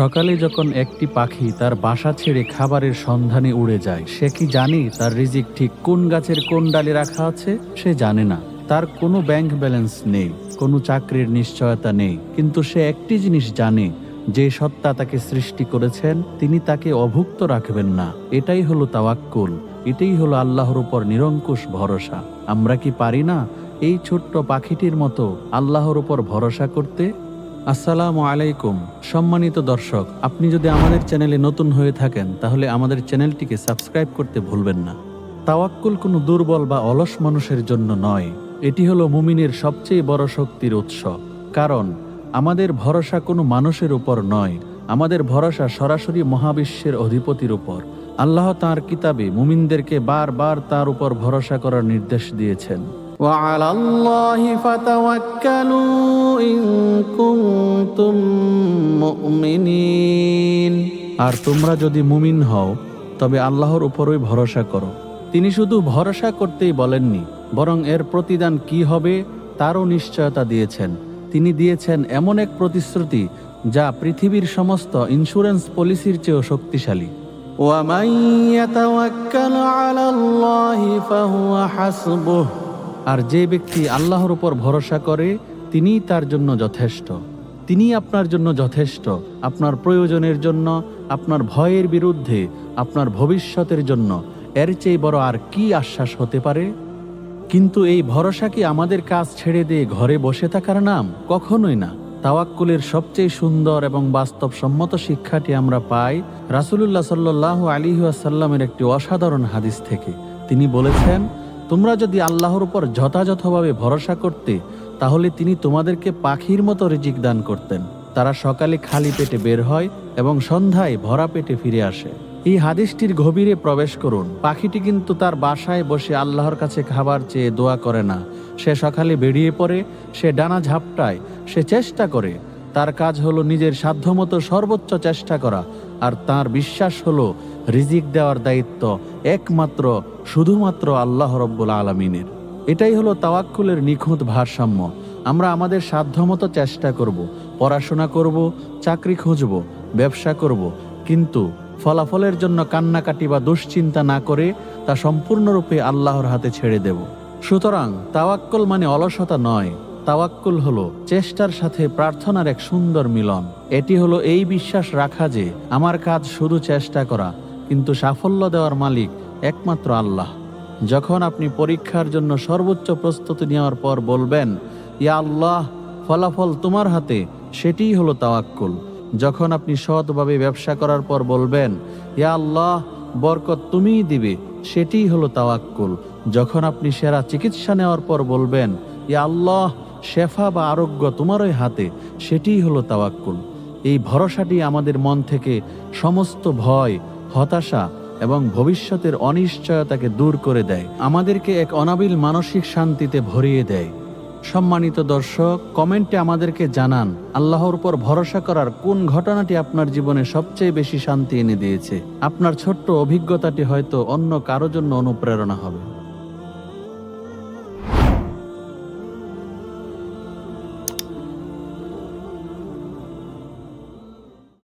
সকালে যখন একটি পাখি তার বাসা ছেড়ে খাবারের সন্ধানে উড়ে যায়, সে কি জানে তার রিজিক ঠিক কোন গাছের কোন ডালে রাখা আছে? সে জানে না। তার কোনো ব্যাংক ব্যালেন্স নেই, কোনো চাকরির নিশ্চয়তা নেই, কিন্তু সে একটি জিনিস জানে, যে সত্তা তাকে সৃষ্টি করেছেন, তিনি তাকে অভুক্ত রাখবেন না। এটাই হলো তাওয়াক্কুল, এটাই হলো আল্লাহর উপর নিরঙ্কুশ ভরসা। আমরা কি পারি না এই ছোট্ট পাখিটির মতো আল্লাহর উপর ভরসা করতে? আসসালামু আলাইকুম। সম্মানিত দর্শক, আপনি যদি আমাদের চ্যানেলে নতুন হয়ে থাকেন, তাহলে আমাদের চ্যানেলটিকে সাবস্ক্রাইব করতে ভুলবেন না। তাওয়াক্কুল কোনো দুর্বল বা অলস মানুষের জন্য নয়। এটি হলো মুমিনের সবচেয়ে বড় শক্তির উৎস। কারণ, আমাদের ভরসা কোনো মানুষের উপর নয়। আমাদের ভরসা সরাসরি মহাবিশ্বের অধিপতির উপর। আল্লাহ তাঁর কিতাবে মুমিনদেরকে বারবার তার উপর ভরসা করার নির্দেশ দিয়েছেন। وعلى الله فتوكلوا إن كنتم مؤمنين আর তোমরা যদি মুমিন হও তবে আল্লাহর উপরই ভরসা করো তিনি শুধু ভরসা করতেই বলেননি বরং এর প্রতিদান কি হবে তারও নিশ্চয়তা দিয়েছেন তিনি দিয়েছেন এমন এক প্রতিশ্রুতি যা পৃথিবীর সমস্ত ইন্স্যুরেন্স পলিসির চেয়েও শক্তিশালী ومن يتوكل على الله فهو حسبه আর যে ব্যক্তি আল্লাহর উপর ভরসা করে, তিনিই তার জন্য যথেষ্ট। তিনি আপনার জন্য যথেষ্ট। আপনার প্রয়োজনের জন্য, আপনার ভয়ের বিরুদ্ধে, আপনার ভবিষ্যতের জন্য। এর চেয়ে বড় আর কি আশ্বাস হতে পারে? কিন্তু এই ভরসা কি আমাদের কাজ ছেড়ে দিয়ে ঘরে বসে থাকার নাম? কখনোই না। তাওয়াক্কুলের সবচেয়ে সুন্দর এবং বাস্তবসম্মত শিক্ষাটি আমরা পাই রাসুলুল্লাহ সাল্লাহ আলী আসাল্লামের একটি অসাধারণ হাদিস থেকে। তিনি বলেছেন তোমরা যদি আল্লাহর উপর যথাযথভাবে ভরসা করতে, তাহলে তিনি তোমাদেরকে পাখির মতো রিজিক দান করতেন। তারা সকালে খালি পেটে বের হয় এবং সন্ধ্যায় ভরা পেটে ফিরে আসে। এই হাদিসটির গভীরে প্রবেশ করুন। পাখিটি কিন্তু তার বাসায় বসে আল্লাহর কাছে খাবার চেয়ে দোয়া করে না। সে সকালে বেরিয়ে পড়ে, সে ডানা ঝাপটায়, সে চেষ্টা করে তার কাজ হলো নিজের সাধ্যমতো সর্বোচ্চ চেষ্টা করা, আর তার বিশ্বাস হলো রিজিক দেওয়ার দায়িত্ব একমাত্র, শুধুমাত্র আল্লাহ রব্বুল আলমিনের। এটাই হলো তাওয়াক্কুলের নিখুঁত ভারসাম্য। আমরা আমাদের সাধ্যমতো চেষ্টা করব, পড়াশোনা করব, চাকরি খুঁজব, ব্যবসা করব, কিন্তু ফলাফলের জন্য কান্নাকাটি বা দুশ্চিন্তা না করে তা সম্পূর্ণরূপে আল্লাহর হাতে ছেড়ে দেব। সুতরাং তাওয়াক্কল মানে অলসতা নয় তাওয়াক্কুল হলো চেষ্টার সাথে প্রার্থনার এক সুন্দর মিলন। এটি হলো এই বিশ্বাস রাখা যে আমার কাজ শুধু চেষ্টা করা, কিন্তু সাফল্য দেওয়ার মালিক একমাত্র আল্লাহ। যখন আপনি পরীক্ষার জন্য সর্বোচ্চ প্রস্তুতি নেওয়ার পর বলবেন, ইয়া আল্লাহ, ফলাফল তোমার হাতে, সেটিই হলো তাওয়াক্কুল। যখন আপনি সৎভাবে ব্যবসা করার পর বলবেন, ইয়া আল্লাহ, বরকত তুমিই দিবে, সেটিই হলো তাওয়াক্কুল। যখন আপনি সেরা চিকিৎসা নেওয়ার পর বলবেন, ইয়া আল্লাহ শেফা বা আরোগ্য তোমারই হাতে, সেটিই হলো তাওয়াক্কুল। এই ভরসাটি আমাদের মন থেকে সমস্ত ভয়, হতাশা এবং ভবিষ্যতের অনিশ্চয়তাকে দূর করে দেয়। আমাদেরকে এক অনাবিল মানসিক শান্তিতে ভরিয়ে দেয়। সম্মানিত দর্শক, কমেন্টে আমাদেরকে জানান, আল্লাহর উপর ভরসা করার কোন ঘটনাটি আপনার জীবনে সবচেয়ে বেশি শান্তি এনে দিয়েছে? আপনার ছোট্ট অভিজ্ঞতাটি হয়তো অন্য কারও জন্য অনুপ্রেরণা হবে।